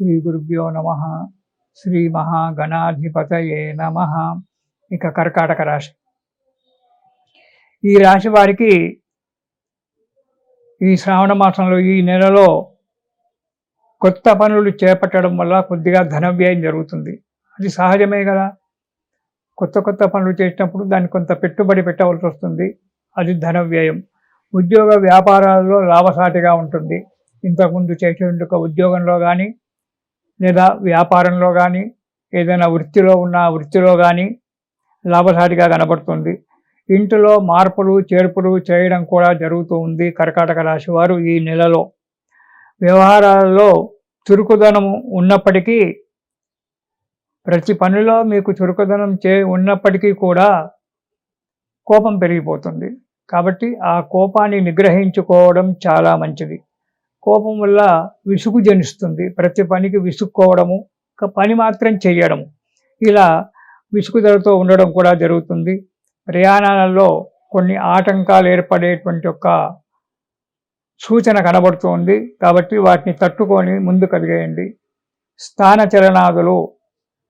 శ్రీ గురుభ్యో నమ. శ్రీ మహాగణాధిపతయే నమ. ఇక కర్కాటక రాశి. ఈ రాశి వారికి ఈ శ్రావణ మాసంలో ఈ నెలలో కొత్త పనులు చేపట్టడం వల్ల కొద్దిగా ధన వ్యయం జరుగుతుంది. అది సహజమే కదా. కొత్త కొత్త పనులు చేసినప్పుడు దాన్ని కొంత పెట్టుబడి పెట్టవలసి వస్తుంది. అది ధన వ్యయం. ఉద్యోగ వ్యాపారాల్లో లాభసాటిగా ఉంటుంది. ఇంతకుముందు చేసేందుకు ఉద్యోగంలో కానీ లేదా వ్యాపారంలో కానీ ఏదైనా వృత్తిలో ఉన్న వృత్తిలో కానీ లాభసాటిగా కనబడుతుంది. ఇంటిలో మార్పులు చేర్పులు చేయడం కూడా జరుగుతూ ఉంది కర్కాటక రాశి వారు ఈ నెలలో. వ్యవహారాలలో చురుకుదనము ఉన్నప్పటికీ ప్రతి పనిలో మీకు చురుకుదనం చే ఉన్నప్పటికీ కూడా కోపం పెరిగిపోతుంది. కాబట్టి ఆ కోపాన్ని నిగ్రహించుకోవడం చాలా మంచిది. కోపం వల్ల విసుగు జనిస్తుంది. ప్రతి పనికి విసుక్కోవడము ఒక పని మాత్రం చేయడము. ఇలా విసుగుదలతో ఉండడం కూడా జరుగుతుంది. ప్రయాణాలలో కొన్ని ఆటంకాలు ఏర్పడేటువంటి ఒక సూచన కనబడుతుంది కాబట్టి వాటిని తట్టుకొని ముందు కలిగేయండి స్థాన చలనాదులు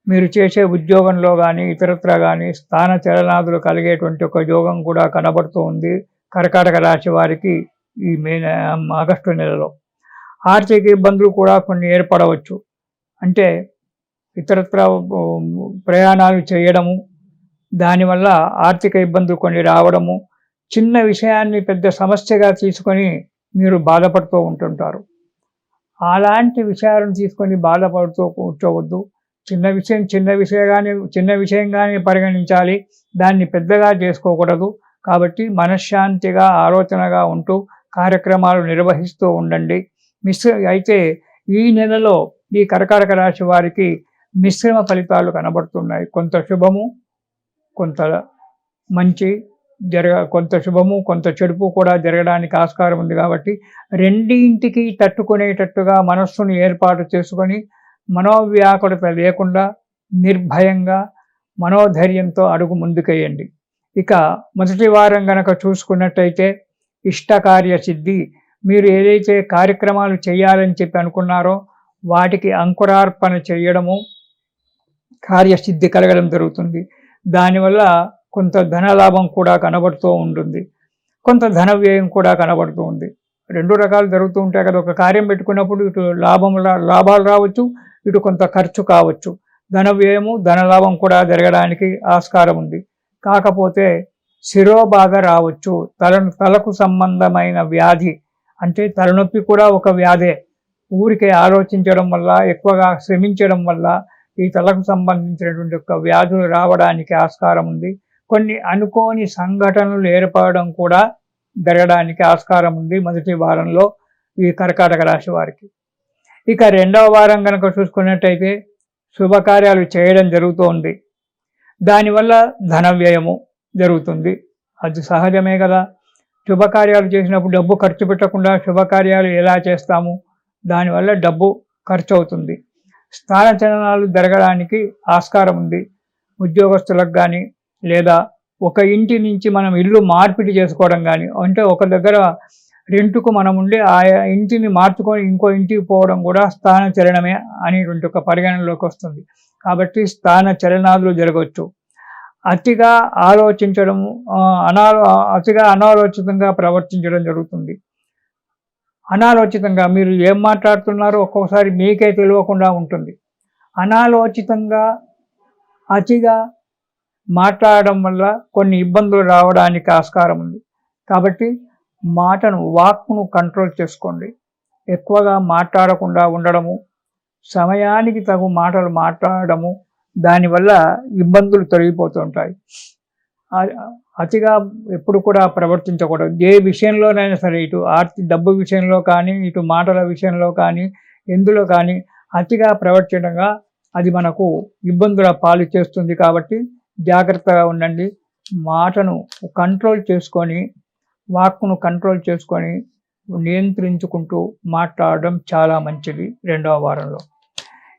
మీరు చేసే ఉద్యోగంలో కానీ ఇతరత్ర కానీ స్థాన చలనాదులు కలిగేటువంటి ఒక యోగం కూడా కనబడుతూ ఉంది. కర్కాటక రాశి వారికి ఈ మే ఆగస్టు నెలలో. ఆర్థిక ఇబ్బందులు కూడా కొన్ని ఏర్పడవచ్చు. అంటే ఇతరత్ర ప్రయాణాలు చేయడము దానివల్ల ఆర్థిక ఇబ్బందులు కొన్ని రావడము చిన్న విషయాన్ని పెద్ద సమస్యగా తీసుకొని మీరు బాధపడుతూ ఉంటుంటారు. అలాంటి విషయాలను తీసుకొని బాధపడుతూ కూర్చోవద్దు. చిన్న విషయం చిన్న విషయంగానే చిన్న విషయంగానే పరిగణించాలి. దాన్ని పెద్దగా చేసుకోకూడదు. కాబట్టి మనశ్శాంతిగా ఆలోచనగా ఉంటూ కార్యక్రమాలు నిర్వహిస్తూ ఉండండి. మిశ్ర అయితే ఈ నెలలో ఈ కర్కాటక రాశి వారికి మిశ్రమ ఫలితాలు కనబడుతున్నాయి. కొంత శుభము కొంత మంచి జరగ కొంత శుభము కొంత చెడుపు కూడా జరగడానికి ఆస్కారం ఉంది కాబట్టి రెండింటికి తట్టుకునేటట్టుగా మనస్సును ఏర్పాటు చేసుకొని మనోవ్యాకులత లేకుండా నిర్భయంగా మనోధైర్యంతో అడుగు ముందుకేయండి. ఇక మొదటి వారం గనక చూసుకున్నట్టయితే ఇష్టకార్య సిద్ధి మీరు ఏదైతే కార్యక్రమాలు చేయాలని చెప్పి అనుకున్నారో వాటికి అంకురార్పణ చేయడము కార్యసిద్ధి కలగడం జరుగుతుంది. దానివల్ల కొంత ధనలాభం కూడా కనబడుతూ ఉంటుంది. కొంత ధన వ్యయం కూడా కనబడుతూ ఉంది. రెండు రకాలు జరుగుతూ ఉంటాయి కదా. ఒక కార్యం పెట్టుకున్నప్పుడు ఇటు లాభం లాభాలు రావచ్చు ఇటు కొంత ఖర్చు కావచ్చు. ధన వ్యయము ధనలాభం కూడా జరగడానికి ఆస్కారం ఉంది. కాకపోతే శిరోబాధ రావచ్చు. తల తలకు సంబంధమైన వ్యాధి అంటే తలనొప్పి కూడా ఒక వ్యాధే. ఊరికే ఆలోచించడం వల్ల ఎక్కువగా శ్రమించడం వల్ల ఈ తలకు సంబంధించినటువంటి యొక్క వ్యాధులు రావడానికి ఆస్కారం ఉంది. కొన్ని అనుకోని సంఘటనలు ఏర్పడడం కూడా జరగడానికి ఆస్కారం ఉంది మొదటి వారంలో ఈ కర్కాటక రాశి వారికి. ఇక రెండవ వారం కనుక చూసుకున్నట్టయితే శుభకార్యాలు చేయడం జరుగుతోంది. దానివల్ల ధన వ్యయము జరుగుతుంది. అది సహజమే కదా. శుభకార్యాలు చేసినప్పుడు డబ్బు ఖర్చు పెట్టకుండా శుభకార్యాలు ఎలా చేస్తాము? దానివల్ల డబ్బు ఖర్చు అవుతుంది. స్థాన చలనాలు జరగడానికి ఆస్కారం ఉంది. ఉద్యోగస్తులకు కానీ లేదా ఒక ఇంటి నుంచి మనం ఇల్లు మార్పిడి చేసుకోవడం కానీ అంటే ఒక దగ్గర రెంటుకు మనం ఉండి ఆ ఇంటిని మార్చుకొని ఇంకో ఇంటికి పోవడం కూడా స్థాన చలనమే అనేటువంటి ఒక పరిగణనలోకి వస్తుంది. కాబట్టి స్థాన చలనాలు జరగవచ్చు. అతిగా ఆలోచించడము అనాలో అతిగా అనాలోచితంగా ప్రవర్తించడం జరుగుతుంది. అనాలోచితంగా మీరు ఏం మాట్లాడుతున్నారో ఒక్కొక్కసారి మీకే తెలియకుండా ఉంటుంది. అనాలోచితంగా అతిగా మాట్లాడడం వల్ల కొన్ని ఇబ్బందులు రావడానికి ఆస్కారం ఉంది. కాబట్టి మాటను వాక్ను కంట్రోల్ చేసుకోండి. ఎక్కువగా మాట్లాడకుండా ఉండడము సమయానికి తగు మాటలు మాట్లాడడము దానివల్ల ఇబ్బందులు తొలగిపోతుంటాయి అతిగా ఎప్పుడు కూడా ప్రవర్తించకూడదు. ఏ విషయంలోనైనా సరే ఇటు ఆర్థిక డబ్బు విషయంలో కానీ ఇటు మాటల విషయంలో కానీ ఎందులో కానీ అతిగా ప్రవర్తించడంగా అది మనకు ఇబ్బందుల పాలు చేస్తుంది కాబట్టి జాగ్రత్తగా ఉండండి. మాటను కంట్రోల్ చేసుకొని వాక్ను కంట్రోల్ చేసుకొని నియంత్రించుకుంటూ మాట్లాడడం చాలా మంచిది రెండవ వారంలో.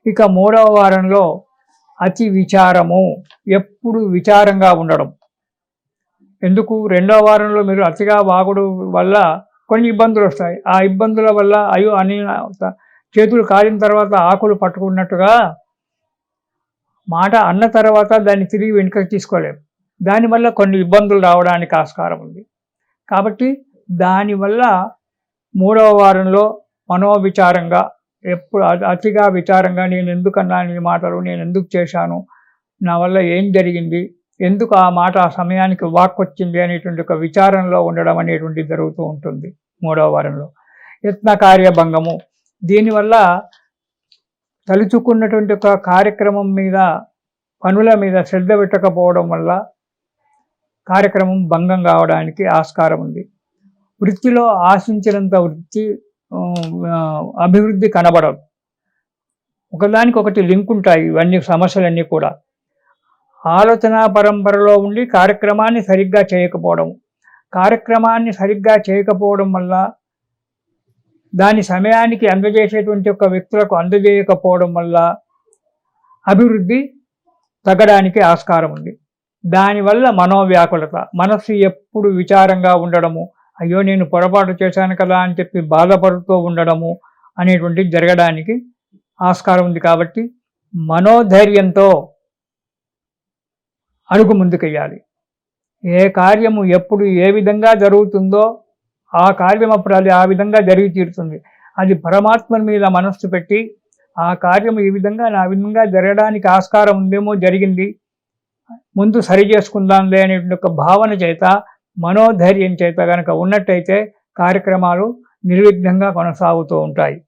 ఇక మూడవ వారంలో అతి విచారము ఎప్పుడు విచారంగా ఉండడం. ఎందుకు? రెండవ వారంలో మీరు అతిగా వాగుడు వల్ల కొన్ని ఇబ్బందులు వస్తాయి. ఆ ఇబ్బందుల వల్ల అయ్యో అని చేతులు కాలిన తర్వాత ఆకులు పట్టుకున్నట్టుగా మాట అన్న తర్వాత దాన్ని తిరిగి వెనుకకి తీసుకోలేము దానివల్ల కొన్ని ఇబ్బందులు రావడానికి ఆస్కారం ఉంది. కాబట్టి దానివల్ల మూడవ వారంలో మనోవిచారంగా ఎప్పుడు అతిగా విచారంగా నేను ఎందుకన్నా అన్నాను ఈ మాటలు నేను ఎందుకు చేశాను? నా వల్ల ఏం జరిగింది? ఎందుకు ఆ మాట ఆ సమయానికి వాక్ వచ్చింది అనేటువంటి ఒక విచారంలో ఉండడం అనేటువంటి జరుగుతూ ఉంటుంది మూడవ వారంలో. యత్న కార్యభంగము. దీనివల్ల తలుచుకున్నటువంటి ఒక కార్యక్రమం మీద పనుల మీద శ్రద్ధ పెట్టకపోవడం వల్ల కార్యక్రమం భంగం కావడానికి ఆస్కారం ఉంది. వృత్తిలో ఆశించినంత వృత్తి అభివృద్ధి కనబడదు ఒకదానికి ఒకటి లింక్ ఉంటాయి ఇవన్నీ సమస్యలన్నీ కూడా. ఆలోచన పరంపరలో ఉండి కార్యక్రమాన్ని సరిగ్గా చేయకపోవడం. కార్యక్రమాన్ని సరిగ్గా చేయకపోవడం వల్ల దాని సమయానికి అందజేసేటువంటి ఒక వ్యక్తులకు అందజేయకపోవడం వల్ల అభివృద్ధి తగ్గడానికి ఆస్కారం ఉంది. దానివల్ల మనోవ్యాకులత మనస్సు ఎప్పుడు విచారంగా ఉండడము అయ్యో నేను పొరపాటు చేశాను కదా అని చెప్పి బాధపడుతూ ఉండడము అనేటువంటి జరగడానికి ఆస్కారం ఉంది కాబట్టి మనోధైర్యంతో అడుగు ముందుకెయ్యాలి. ఏ కార్యము ఎప్పుడు ఏ విధంగా జరుగుతుందో ఆ కార్యం అప్పుడు అది ఆ విధంగా జరిగి తీరుతుంది. అది పరమాత్మ మీద మనస్సు పెట్టి ఆ కార్యం ఈ విధంగా నా విధంగా జరగడానికి ఆస్కారం ఉందేమో జరిగింది ముందు సరి చేసుకుందాంలే అనేటువంటి ఒక భావన చేత మనోధైర్యం చేత కనుక ఉన్నట్టయితే కార్యక్రమాలు నిర్విఘ్నంగా కొనసాగుతూ ఉంటాయి.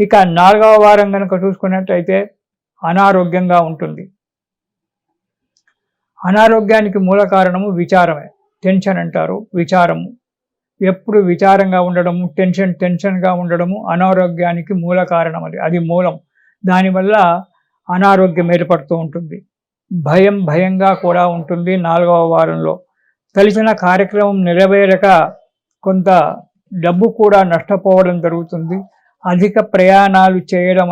ఇక నాలుగవ వారం కనుక చూసుకున్నట్టయితే అనారోగ్యంగా ఉంటుంది. అనారోగ్యానికి మూల కారణము విచారమే. టెన్షన్ అంటారు. విచారము. ఎప్పుడు విచారంగా ఉండడము టెన్షన్ టెన్షన్గా ఉండడము అనారోగ్యానికి మూల కారణం అది. అది మూలం. దానివల్ల అనారోగ్యం ఏర్పడుతూ ఉంటుంది. భయం భయంగా కూడా ఉంటుంది నాలుగవ వారంలో. కలిసిన కార్యక్రమం నెరవేరక కొంత డబ్బు కూడా నష్టపోవడం జరుగుతుంది. అధిక ప్రయాణాలు చేయడం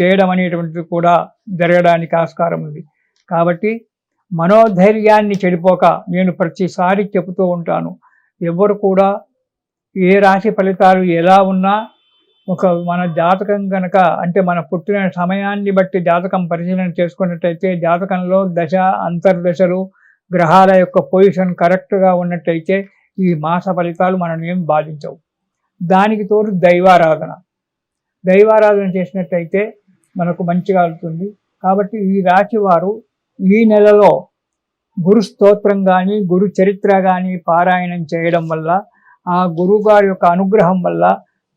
చేయడం అనేటువంటిది కూడా జరగడానికి ఆస్కారం ఉంది. కాబట్టి మనోధైర్యాన్ని చెడిపోక నేను ప్రతిసారి చెబుతూ ఉంటాను. ఎవరు కూడా ఏ రాశి ఫలితాలు ఎలా ఉన్నా ఒక మన జాతకం కనుక అంటే మన పుట్టిన సమయాన్ని బట్టి జాతకం పరిశీలన చేసుకున్నట్టయితే జాతకంలో దశ అంతర్దశలు గ్రహాల యొక్క పొజిషన్ కరెక్ట్గా ఉన్నట్టయితే ఈ మాస ఫలితాలు మనం ఏం బాధించవు. దానికి తోడు దైవారాధన. దైవారాధన చేసినట్టయితే మనకు మంచిగా కలుగుతుంది కాబట్టి ఈ రాశి వారు ఈ నెలలో గురు స్తోత్రం కానీ గురు చరిత్ర కానీ పారాయణం చేయడం వల్ల ఆ గురువుగారి యొక్క అనుగ్రహం వల్ల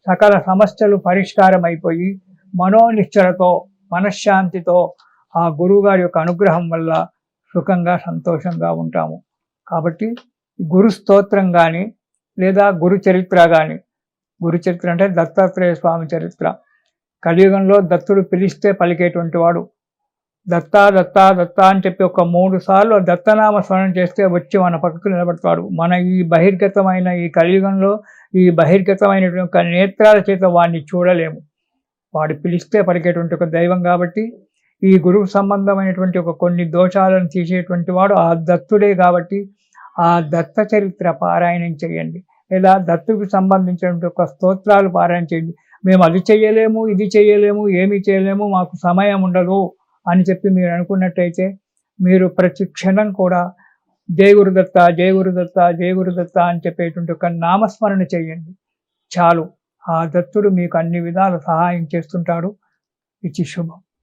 సకల సమస్యలు పరిష్కారం అయిపోయి మనోనిశ్చలతో మనశ్శాంతితో ఆ గురువుగారి యొక్క అనుగ్రహం వల్ల సుఖంగా సంతోషంగా ఉంటాము. కాబట్టి గురు స్తోత్రం కానీ లేదా గురు చరిత్ర కానీ గురు చరిత్ర అంటే దత్తాత్రేయ స్వామి చరిత్ర. కలియుగంలో దత్తుడు పిలిస్తే పలికేటువంటి వాడు. దత్తా దత్తా దత్తా అని చెప్పి ఒక మూడు సార్లు దత్తనామ స్మరణ చేస్తే వచ్చి మన పక్కకు నిలబడతాడు. మన ఈ బహిర్గతమైన ఈ కలియుగంలో ఈ బహిర్గతమైనటువంటి నేత్రాల చేత వాడిని చూడలేము. వాడు పిలిస్తే పలికేటువంటి ఒక దైవం కాబట్టి ఈ గురువు సంబంధమైనటువంటి ఒక కొన్ని దోషాలను తీసేటువంటి వాడు ఆ దత్తుడే కాబట్టి ఆ దత్త చరిత్ర పారాయణం చేయండి. లేదా దత్తుకు సంబంధించినటువంటి ఒక స్తోత్రాలు పారాయణ చేయండి. మేము అది చేయలేము ఇది చేయలేము ఏమి చేయలేము మాకు సమయం ఉండదు అని చెప్పి మీరు అనుకున్నట్టయితే మీరు ప్రతి క్షణం కూడా జయ గురుదత్త జయ గురుదత్త జయ గురుదత్త అని చెప్పేటువంటి ఒక నామస్మరణ చేయండి. చాలు. ఆ దత్తుడు మీకు అన్ని విధాలు సహాయం చేస్తుంటాడు. ఇది శుభం.